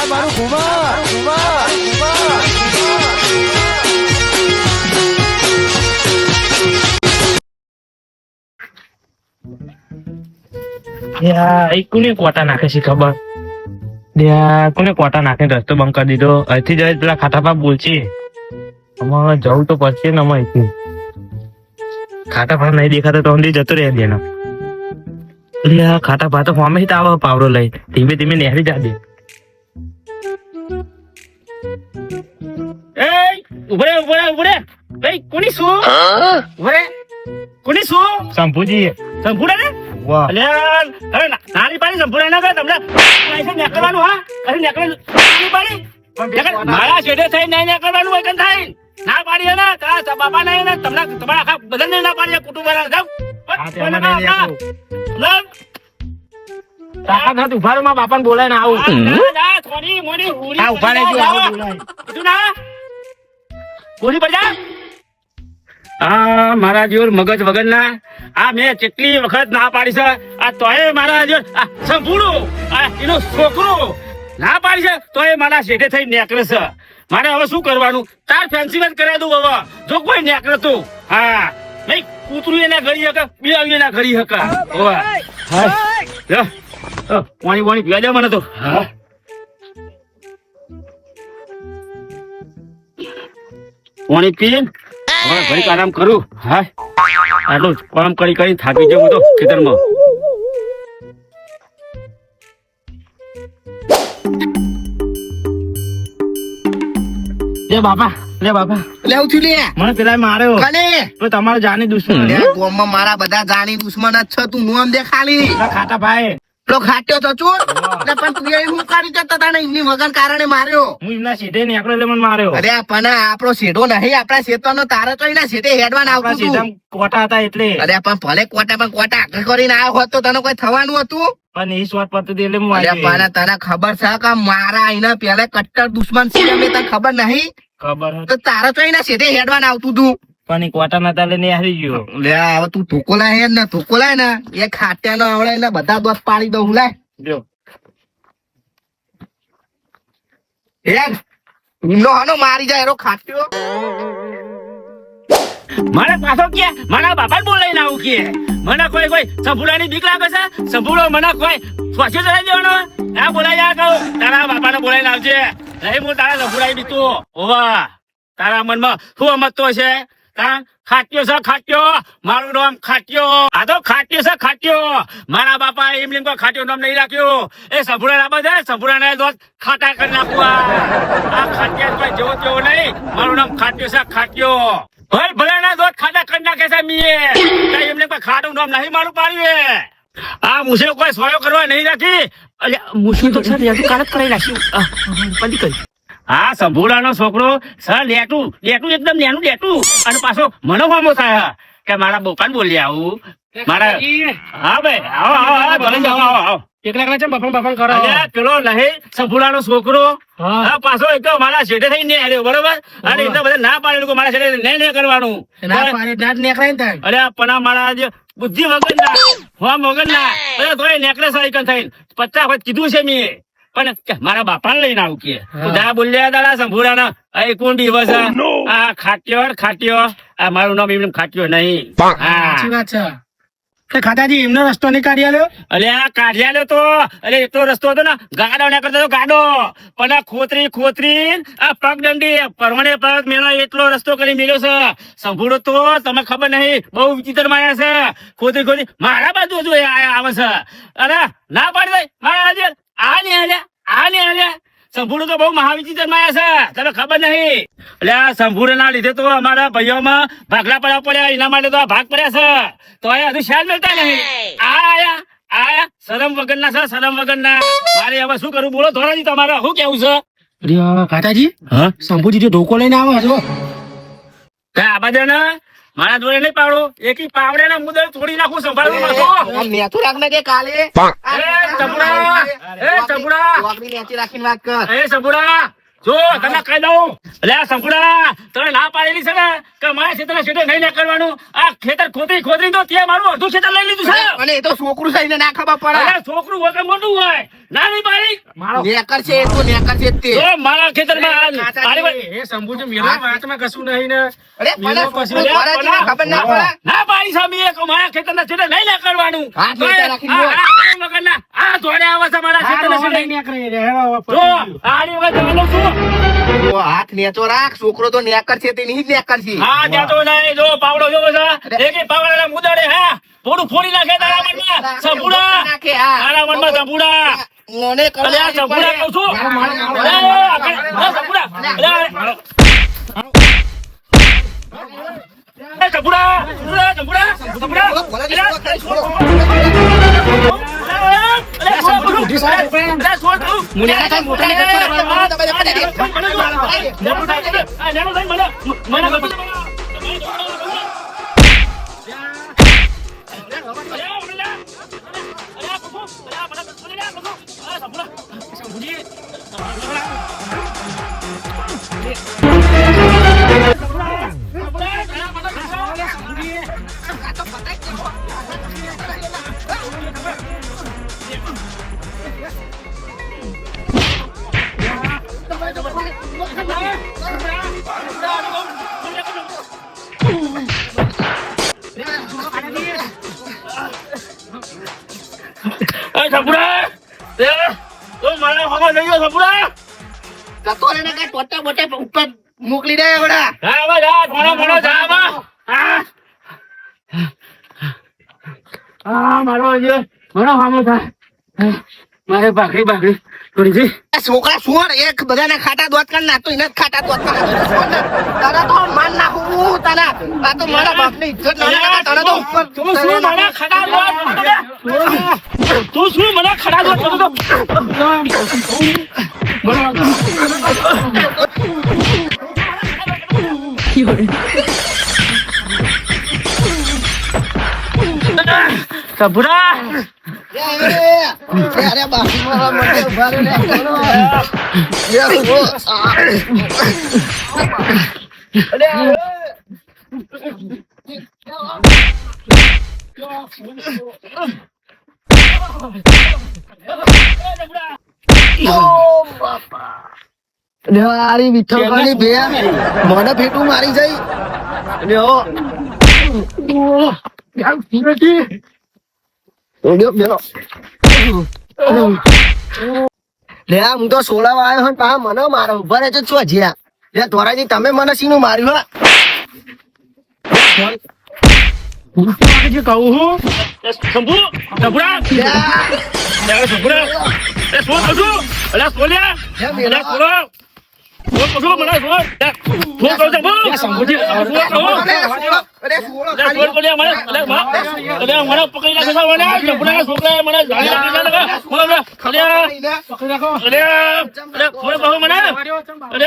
આ મારું યા, એ કોને કોટા નાખે છે ખબર? કોને કોટા નાખે રસ્તો બંધ કરી દીધો? અહીંથી જાય પેલા ખાટા પા બોલશે. અમારે જવું તો પડશે ને અમે અહીંથી. ખાટા નહીં દેખાતો તો અંદર જતો રહે દેનો ખાટા પા તો ફોમે જ આવે પાવડો લઈ. ધીમે ધીમે નેહરી એ ઉભરે ઉભરે ઉભરે ભાઈ કોની શું? ઉભરે કોની શું? શંભુજી. શંભુડા ને? વાહ. અલ્યા અરે ના- નાની પાડી સંપૂર્ણ ના કરે તમને નીકળવાનું હા? અરે નીકળે નાની પાડી. મારા શેઠે થઈ નહીં નીકળવાનું હોય થાય. ના પાડી હે ને તારા બાપા ને તમને તમારા આખા બધાને ના પાડી કુટુંબ વાળા તાકાત ઊભા રહો, મારા બાપાને બોલાય ને આવું. ઊભા રહેજો, આવો બોલાય. ના? બોલી પડ જા. આ મારા જેવો મગજ વગર ના આ મેં કેટલી વખત ના પાડી છે. આ તોય મારા જેવો સંપૂર્ણ આ એનો છોકરો ના પાડી છે તોય મારા શેઠે થઈ નેકળે છે. મારે હવે શું કરવાનું? તાર ફેન્સી જ કર્યા દઉં હવે. જો કોઈ નેકળે તું. હા. નહીં કૂતરું એના ઘડી હકા બે એના ઘડી હકા. ઓવા. હા. પાણી પાણી પીવા દે મને તો. હા. પાણી પી હવે ઘડીક આરામ કરું. હા. આટલું કામ કરી કરી થાકી જવું તો ખેતરમાં. લે બાપા લે બાપા. લે મને પેલા માર્યો કને? તો તમારો જાની દુશ્મન લે ગોમમાં મારા બધા જાણી દુશ્મન જ છે તું નોમ દે ખાલી ખાટા ભાઈ. પેલો ખાટ્યો તો ચોર. એટલે પણ તું એ હું કરી જતા તા ને એમની વગર કારણે માર્યો. હું એમના સીધે નીકળ્યો એટલે મને માર્યો. અરે પણ આપણો સીધો નહીં આપણા શેતરનો તારે તો એના સીધે હેડવાન આવતો સીધા કોટા હતા એટલે. અરે પણ ભલે કોટા પણ કોટા આગળ કરીને આવ્યો હોત તો તને કોઈ થવાનું હતું? પણ એ સ્વાદ પડતું એટલે હું અરે પણ તને ખબર છે કે મારા એના પેલા કટ્ટર દુશ્મન છે અમે તને ખબર નહીં? ખબર તો તારે તો એના સીધે હેડવાન આવતું હતું પણ એ કોટા નતા લઈને હારી ગયો. લે હવે તું ધોકો લાય ને ધોકો લાય ને એ ખાટ્યા નો આવડે એટલે બધા દોત પાડી દઉં લાય જો. એમનો હાનો મારી જાય એરો ખાટ્યો. મને પાછો કે મારા બાપા બોલાઈને આવું કે. મને કોઈ કોઈ સંભુડાની બીક લાગે છે? સંભુડો મને કોઈ સ્વાસ્થ્ય ચલાવી દેવાનો? આ બોલાઈ જા કહું. તારા બાપાને બોલાઈને આવજે. નહીં હું તારા સંભુડાઈ બીતું. ઓવા તારા મનમાં શું અમતતો છે? ખાટ્યો ખાટ્યો. મારું નામ ખાટ્યો. આ તો ખાટ્યો છે, ખાટ્યો. મારા બાપા એમ લીમ ખાટ્યો નામ નહીં રાખ્યો. એ સંપૂર્ણ રાબા છે સંપૂર્ણ ના દોસ્ત ખાટા કરી નાખવા આ. ખાટ્યા કોઈ જેવો તેવો નહીં. મારું નામ ખાટ્યો છે, ખાટ્યો. ભલે ભલે ના દોસ્ત ખાટા કરી નાખે છે, મીએ. એમ કોઈ ખાટું નામ નહીં મારું પાડ્યું આ મુસે કોઈ સોયો કરવા નહીં રાખી. અલ્યા મુસે તો સર યાર કાલ કરાઈ નાખ્યું પંદી કરી. હા સંભોળાનો છોકરો. સર લેટું. લેટું એકદમ નેનું લેટું. અને પાછો મને હોમો થાય કે મારા બોપાને બોલી આવું. મારા હા ભાઈ. આવો આવો આવો ભલે જાઓ આવો આવો. એકલા એકલા ચમ બફણ બફણ કરો. પેલો નહીં સંભોળાનો છોકરો. હા. પાછો એક તો મારા શેઠે થઈ ને આવ્યો બરોબર? અને એટલે બધા ના પાડે મારા શેઠે નહીં નહીં કરવાનું. ના પાડે ના જ નીકળાય અરે પણ મારા જે બુદ્ધિ વગર ના હોમ વગર ના અરે તોય નેકળે સાયકલ થઈ પચાસ વખત કીધું છે મેં. પણ મારા બાપા લઈને આવું કે. તું બોલ્યા દાડા સંભુરાના. એ કોણ દિવસ આ ખાટ્યો ને ખાટ્યો. આ મારું નામ એમને ખાટ્યો નહીં. હા. વાત છે. તે ખાતાજી એમનો રસ્તો નહીં કાઢી આલ્યો અરે આ કાઢ્યા તો. અરે એટલો રસ્તો હતો ને ગાડો ના કરતો ગાડો. પણ આ ખોતરી ખોતરી આ પગદંડી પરમણે પગ મેળો એટલો રસ્તો કરી મેળ્યો છે. સંભૂળો તો તમે ખબર નહીં બહુ વિચિત્ર માયા છે. ખોતરી ખોતરી. મારા બાજુ હજુ આયા આવે છે. અરે ના પાડી દે. મારા આજે આ ને હાલ્યા આ ને હાલ્યા સંભૂળ તો બહુ મહાવિચિત્ર માયા છે. તને ખબર નહીં? એટલે આ સંભૂળ ના લીધે તો અમારા ભાઈઓમાં ભાગલા પડ્યા પડ્યા એના માટે તો આ ભાગ પડ્યા છે. તો એ હજુ ખ્યાલ મળતા નહીં. આ આયા આયા. શરમ વગર ના છે શરમ વગર ના મારે હવે શું કરવું બોલો ધોરાજી તમારે શું કેવું છે? અરે હા? શંભુજી જો ધોકો લઈને આવો છો કઈ બધા ને? મારા જોડે નહીં પાડો એકી પાવડે ના મુદ્દે થોડી નાખું સંભાળવું આ નેતું રાખ કે કાલે? એ ચપડા. એ ચપડા. ચોકડી નેચી રાખીને વાત કર. એ ચપડા. જો તને કહી દઉં. અરે આ સંપૂર્ણ તને ના પાડેલી છે ને કે મારા ખેતર ખેતર નહીં ના કરવાનું આ ખેતર ખોતરી ખોતરી તો ત્યાં મારું અડધું ખેતર લઈ લીધું છે. અને એ તો છોકરું છે ના ખબર પડે. છોકરું વગર મોટું હોય. ના બારી મારો નેકર છે તો નેકર છે તે. જો મારા ખેતરમાં વાત- એ શંભુજી મેલા વાતમાં કશું નહીં ને. અરે પછી- ખબર ના પડે. ના બારી સામી એક મારા ખેતરના છેડે નહીં નીકળવાનું. હાથ નીચે રાખીને આ- ધોળે આવે છે મારા ખેતરના ખેતર. એ હેરો હવે જો. આની વગર જવાનું શું હાથ નેચો રાખ છોકરો તો નેકર છે તે નહીં નેકર છે. હા તો નહીં જો પાવડો જોવો છે. એક પાવડા મુદાડે હા થોડું ફોડી નાખે તારા મનમાં. સંભુડા. નાખે, હા. તારા મનમાં સંપૂર્ણ મોને કરો અલે આ સંપૂર્ણ કહું છું. મારો, મારો, મારો. અલે, આ કઈ- આ મને અલે, એ સંપૂર્ણ. એ, મારા હોમાં જઈ ગયો, સંપૂર્ણ. જતો ને કાંઈ ટોટા બોટા ઉપર મોકલી દે એવડા. જા હવે, જા, થોડો ઘણો જા હવે. હા. હા, મારો જે ઘણો હામો થાય. મારે ભાખરી ભાખરી છોકરા શું એક બધાના ખાટા દોત કાઢ નાખતો એને જ ખાટા દોત કાઢ તારા તો માન નાખું હું તારા આ તો મારા બાપની ઇજ્જત ના રાખે, તારા તો ઉપર તું શું મને ખડા દોત તું શું મને ખડા દોત કરું તો સભરા અરે બાપુ મારા માટે ઊભા રહે ને ચાલો. એ ઓ, આ. લે, આરી વિઠ્ઠલભાઈની બે મને ફેટું મારી જઈ ઓ. લે હું તો સોળાવા આવ્યો હોય પા મને મારો ઊભા રહેજો છો જ્યાં લે ધોરાજી તમે મને સીનું માર્યું હા? જે કહું હું શંભુ. સભરા એ શું કશું અલે સોલ્યા કેમ એલા? અલે સોલો સોલ કશું મને સોલ સોલ કહું શંભુ શંભુજી, સોલ કહું અરે, સોળો, અરે, સોળો અલે ખાલી. સોલ પડ્યા મને અલે મા અલે મને પકડી નાખે છે મને સભરા છોકરા મને જાણી નાખી છે ને બોલ અલે લઈને. પકડી રાખો અરે અરે સોલ કહું મને અરે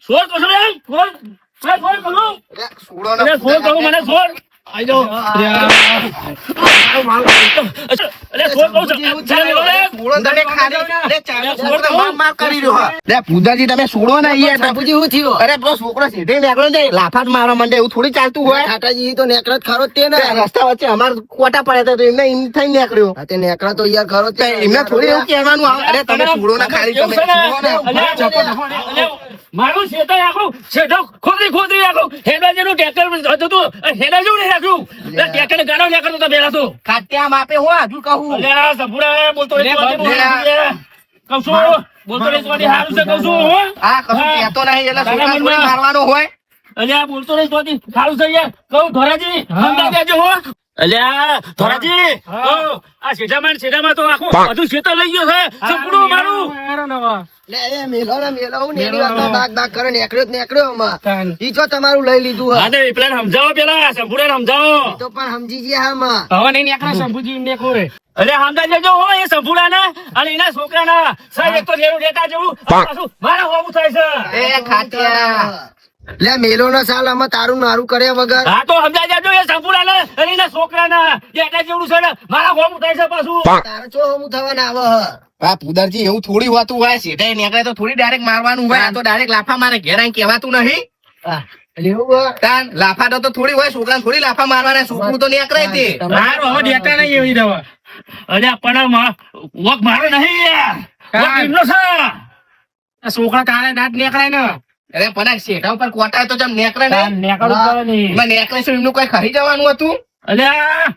સોલ કશું રે સોલ અરે સોલ કહું અરે, સોળો ને અરે સોલ કહું મને સોલ આઈ જાઓ અરે સોલ કહું જેવું છે છે. સોળો તમે ખાલી. અરે, ચાલો, છોકરો માર માર કરી રહ્યો હા. લે, પૂજાજી તમે સોળો ને યાર બાપુજી શું થયું? અરે પેલો છોકરો સીધે નીકળ્યો ને લાફાટ મારવા માંડે એવું થોડી ચાલતું હોય. ખાટાજી તો નેકળો ખરો તે ને. રસ્તા વચ્ચે અમાર કોટા પડ્યા તો એમને એમ થઈ નીકળ્યો. તે નેકળા તો યાર ખરો તે. એમને થોડી એવું કહેવાનું આવે. અરે તમે ના ખાલી તમે. મારું શેતર આખું શેઠો ખોદરી ખોદરી આખું હેડા જેનું ટેકર હતું હેડા જેવું નહીં રાખ્યું ટેકર ગાડો નીકળતો હતો પેલા તું ખાત્યા માપે હો હજુ કહું? અલ્યા સભુડા બોલતો રહે બોલતો રહે તો હારું છે કહું છું હો. હા કશું કહેતો નહીં એટલે છોકરા મારવાનો હોય. અલ્યા બોલતો રહે તો હારું છે યાર કહું ધોરાજી સમજાવી દેજો હો. અલ્યા ધોરાજી આ શેઠામાં ને શેઠામાં તો આખું બધું શેતર લઈ ગયો છે. સંપૂર્ણ મારું. લે એ મેલો ને મેલો હું નેડી વાતમાં બાગ બાગ કરે નીકળ્યો જ નીકળ્યો ઈ જો તમારું લઈ લીધું હા હા પેલા સમજાવો પેલા સંપૂર્ણ સમજાવો. તો પણ સમજી ગયા હવે નહીં નીકળે શંભુજી એમને ખોરે અરે સમજાઈ દેજો હો એ સંપૂર્ણા અને એના છોકરાના. સાહેબ એક તો રેડું રેતા જેવું મારા હોવું થાય છે. એ ખાટિયા. લે મેલો ના સાલ આમાં તારું નારું કર્યા વગર. હા તો સમજાઈ જાજો એ સંપૂર્ણ અને એના છોકરાના જેઠા જેવડું છે ને મારા હોમ થાય છે પાછું. તારે ચો હમું થવાના આવે આ પુદરજી એવું થોડી હોતું હોય સીધા નીકળે તો થોડી ડાયરેક્ટ મારવાનું હોય આ તો ડાયરેક્ટ લાફા મારે ઘેર આઈને કહેવાતું નહીં. લાફા તો થોડી હોય છોકરા થોડી લાફા મારવાના છોકરું તો નીકળે તે મારો હવે દેતા નહીં એવી દવા. અરે પણ વોક મારો નહીં. છોકરા તારે દાંત નીકળે ને. અરે પણ શેઠા ઉપર કોટા તો જેમ નીકળે ને? નીકળવું પડે. એમાં છે એમનું કઈ ખરી જવાનું હતું? અલ્યા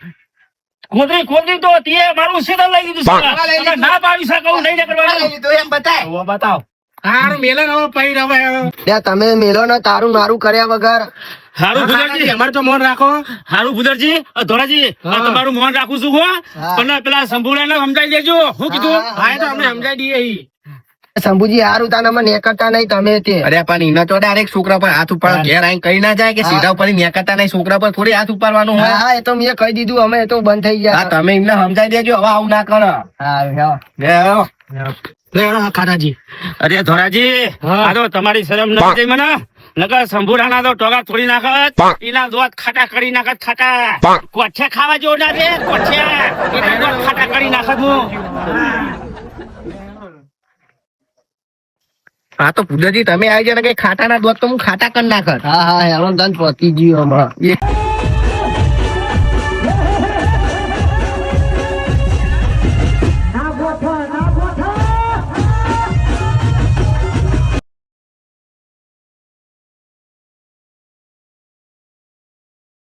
ખોદરી ખોદરી તો તે મારું શેતર લઈ લીધું છે. ના પાડી શકું નહીં નીકળવાનું. એમ બતાય. બતાવ. મેલે ને તમે મેલો ને તારું નારું કર્યા વગર. હારું ભુદરજી અમારે તો મોન રાખો. હારું ભુદરજી ધોરાજી તમારું મોન રાખું છું હો. પણ પેલા સંભુડાને સમજાઈ દેજો. હું કીધું? હા તો અમને સમજાઈ દઈએ. શંભુજી હારું તાનામાં નેકરતા નહીં તમે તે અરે પણ એને તો ડાયરેક્ટ છોકરા પર હાથ ઉપાડ ઘેર આઈને કહી ના જાય કે સીધા ઉપર નેકરતા નહીં છોકરા પર થોડી હાથ ઉપાડવાનું હોય? હા એ તો મેં કહી દીધું અમે તો બંધ થઈ ગયા. તમે એમને સમજાઈ દેજો હવે આવું ના કરો. હા લે અરે ધોરાજી હા. તમારી શરમ નથી થઈ મને. નકર સંભુડાના તો ટોગા થોડી નાખત એના દોત ખાટા કરી નાખત ખાટા. કોઠે ખાવા જેવો ના રે કોઠે ખાટા કરી નાખત હું. હા તો પૂજાજી તમે આવી જાય ને કઈ ખાટા ના દોત તો હું ખાટા કરી નાખત. હા હા એનો દંત પતી ગયો હમણાં